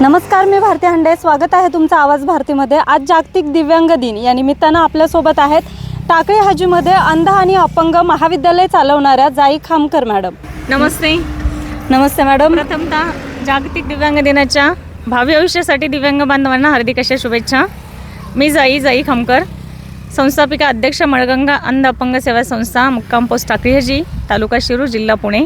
नमस्कार मी भारती हंडे. स्वागत आहे तुमचं आवाज भारतीमध्ये. आज जागतिक दिव्यांग दिन. या निमित्तानं आपल्यासोबत आहेत टाकळी हाजीमध्ये अंध आणि अपंग महाविद्यालय चालवणाऱ्या जाई खामकर मॅडम. नमस्ते. नमस्ते मॅडम. प्रथमतः जागतिक दिव्यांग दिनाच्या भावी आयुष्यासाठी दिव्यांग बांधवांना हार्दिक अशा शुभेच्छा. मी जाई जाई खामकर संस्थापिका अध्यक्ष मळगंगा अंध अपंग सेवा संस्था मुक्काम पोस्ट टाकळीहजी तालुका शिरूर जिल्हा पुणे.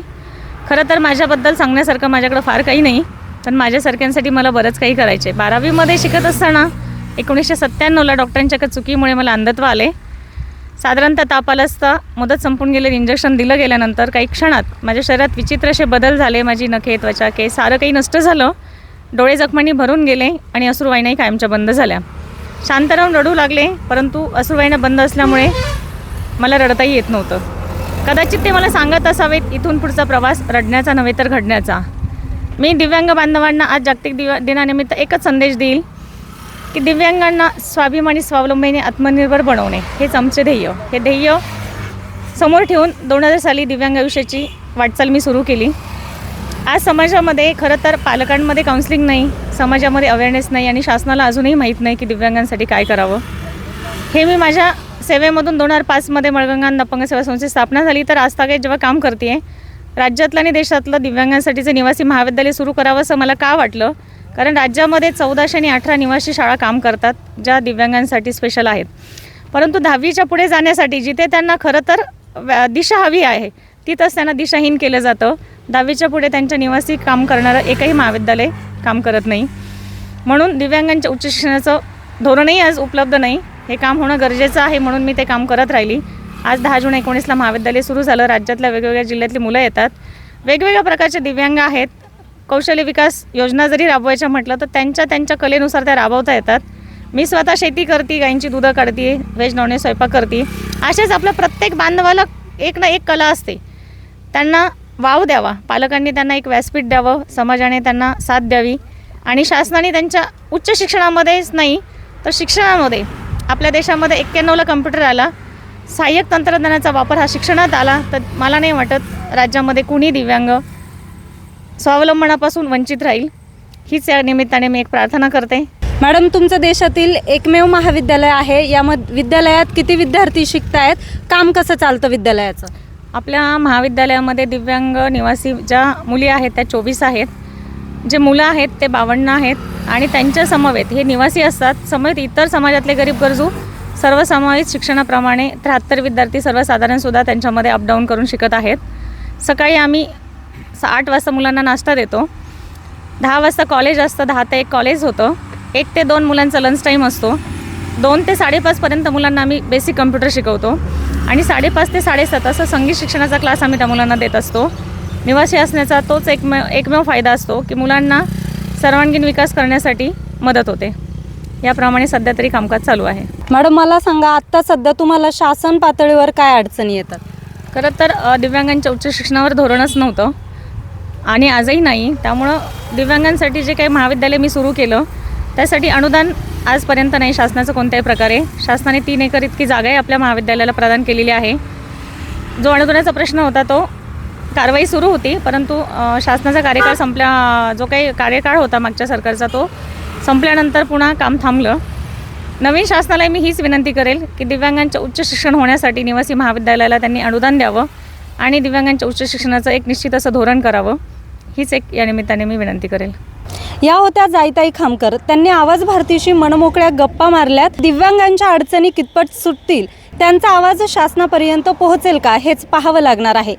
खरं तर माझ्याबद्दल सांगण्यासारखं माझ्याकडं फार काही नाही. पण माझ्यासारख्यांसाठी मला बरंच काही करायचं आहे बारावीमध्ये शिकत असताना एकोणीसशे सत्त्याण्णवला डॉक्टरांच्या का चुकीमुळे मला अंधत्व आले. साधारणतः ताप आला असता मुदत संपून गेले इंजेक्शन दिलं गेल्यानंतर काही क्षणात माझ्या शरीरात विचित्र असे बदल झाले. माझी नखे त्वचा केस सारं काही नष्ट झालं. डोळे जखमांनी भरून गेले आणि अश्रुवाहिन्याही कायमच्या बंद झाल्या. शांत राहून रडू लागले परंतु अश्रुवाहिन्या बंद असल्यामुळे मला रडताही येत नव्हतं. कदाचित ते मला सांगत असावेत इथून पुढचा प्रवास रडण्याचा नव्हे तर घडण्याचा. मी दिव्यांग बांधवांना आज जागतिक दिव्या दिनानिमित्त एकच संदेश देईल की दिव्यांगांना स्वाभिमानी स्वावलंबीने आत्मनिर्भर बनवणे हेच आमचे ध्येय. हे ध्येय समोर ठेवून दोन हजार साली दिव्यांगाविषयीची वाटचाल मी सुरू केली. आज समाजामध्ये खरं तर पालकांमध्ये काउन्सिलिंग नाही समाजामध्ये अवेअरनेस नाही आणि शासनाला अजूनही माहीत नाही की दिव्यांगांसाठी काय करावं. हे मी माझ्या सेवेमधून दोन हजार पाचमध्ये मळगंगा अपंग सेवा संस्थेची स्थापना झाली. तर आज तागे जेव्हा काम करते राज्यातलं आणि देशातलं दिव्यांगांसाठीचं निवासी महाविद्यालय सुरू करावं असं मला का वाटलं? कारण राज्यामध्ये चौदाशे आणि अठरा निवासी शाळा काम करतात ज्या दिव्यांगांसाठी स्पेशल आहेत. परंतु दहावीच्या पुढे जाण्यासाठी जिथे त्यांना खरं तर व्या- दिशा हवी आहे तिथंच त्यांना दिशाहीन केलं जातं. दहावीच्या पुढे त्यांच्या निवासी काम करणारं एकही महाविद्यालय काम करत नाही. म्हणून दिव्यांगांच्या उच्च शिक्षणाचं धोरणही आज उपलब्ध नाही. हे काम होणं गरजेचं आहे म्हणून मी ते काम करत राहिली. आज दहा जून एकोणीसला महाविद्यालय सुरू झालं. राज्यातल्या वेगवेगळ्या जिल्ह्यातली मुलं येतात. वेगवेगळ्या प्रकारचे दिव्यांग आहेत. कौशल्य विकास योजना जरी राबवायच्या म्हटलं तर त्यांच्या त्यांच्या कलेनुसार त्या राबवता येतात. मी स्वतः शेती करते गायींची दुधं काढते व्हेज नॉन व्हेज स्वयंपाक करते. असेच आपल्या प्रत्येक बांधवाला एक ना एक कला असते. त्यांना वाव द्यावा. पालकांनी त्यांना एक व्यासपीठ द्यावं. समाजाने त्यांना साथ द्यावी. आणि शासनाने त्यांच्या उच्च शिक्षणामध्येच नाही तर शिक्षणामध्ये. आपल्या देशामध्ये एक्क्याण्णवला कम्प्युटर आला. सहाय्यक तंत्रज्ञानाचा वापर हा शिक्षणात आला तर मला नाही वाटत राज्यामध्ये कुणी दिव्यांग स्वावलंबनापासून वंचित राहील. हीच या निमित्ताने मी एक प्रार्थना करते. मॅडम तुमचं देशातील एकमेव महाविद्यालय आहे. यामध्ये विद्यालयात किती विद्यार्थी शिकतायत? काम कसं चालतं विद्यालयाचं? आपल्या महाविद्यालयामध्ये दिव्यांग निवासी ज्या मुली आहेत त्या चोवीस आहेत. जे मुलं आहेत ते बावन्न आहेत. आणि त्यांच्या समवेत हे निवासी असतात. समवेत इतर समाजातले गरीब गरजू सर्वसमावेत शिक्षणाप्रमाणे त्र्याहत्तर विद्यार्थी सर्वसाधारणसुद्धा त्यांच्यामध्ये अपडाऊन करून शिकत आहेत. सकाळी आम्ही आठ वाजता मुलांना नाश्ता देतो. दहा वाजता कॉलेज असतं दहा ते एक कॉलेज होतं. एक ते दोन मुलांचा लंच टाईम असतो. दोन ते साडेपाचपर्यंत मुलांना आम्ही बेसिक कम्प्युटर शिकवतो. आणि साडेपाच ते साडेसात असं संगीत शिक्षणाचा क्लास आम्ही त्या मुलांना देत असतो. निवासी असण्याचा तोच एकमेव एकमेव फायदा असतो की मुलांना सर्वांगीण विकास करण्यासाठी मदत होते. याप्रमाणे सध्या तरी कामकाज चालू आहे. मॅडम मला सांगा आत्ता सध्या तुम्हाला शासन पातळीवर काय अडचणी येतात? खरं तर अ, दिव्यांगांच्या उच्च शिक्षणावर धोरणच नव्हतं आणि आजही नाही. त्यामुळं दिव्यांगांसाठी जे काही महाविद्यालय मी सुरू केलं त्यासाठी अनुदान आजपर्यंत नाही. शासनाचं कोणत्याही प्रकारे. शासनाने तीन एकर इतकी जागाही आपल्या महाविद्यालयाला प्रदान केलेली आहे. जो अनुदानाचा प्रश्न होता तो कारवाई सुरू होती परंतु अ, शासनाचा कार्यकाळ संपल्या जो काही कार्यकाळ होता मागच्या सरकारचा तो संपल्यानंतर पुन्हा काम थांबलं. नवीन शासनाला मी हीच विनंती करेल की दिव्यांगांच्या उच्च शिक्षण होण्यासाठी निवासी महाविद्यालयाला त्यांनी अनुदान द्यावं आणि दिव्यांगांच्या उच्च शिक्षणाचं एक निश्चित असं धोरण करावं. हीच एक या निमित्ताने मी विनंती करेल. या होत्या जाईताई खामकर. त्यांनी आवाज भारतीशी मनमोकळ्या गप्पा मारल्यात. दिव्यांगांच्या अडचणी कितपत सुटतील त्यांचा आवाज शासनापर्यंत पोहोचेल का हेच पाहावं लागणार आहे.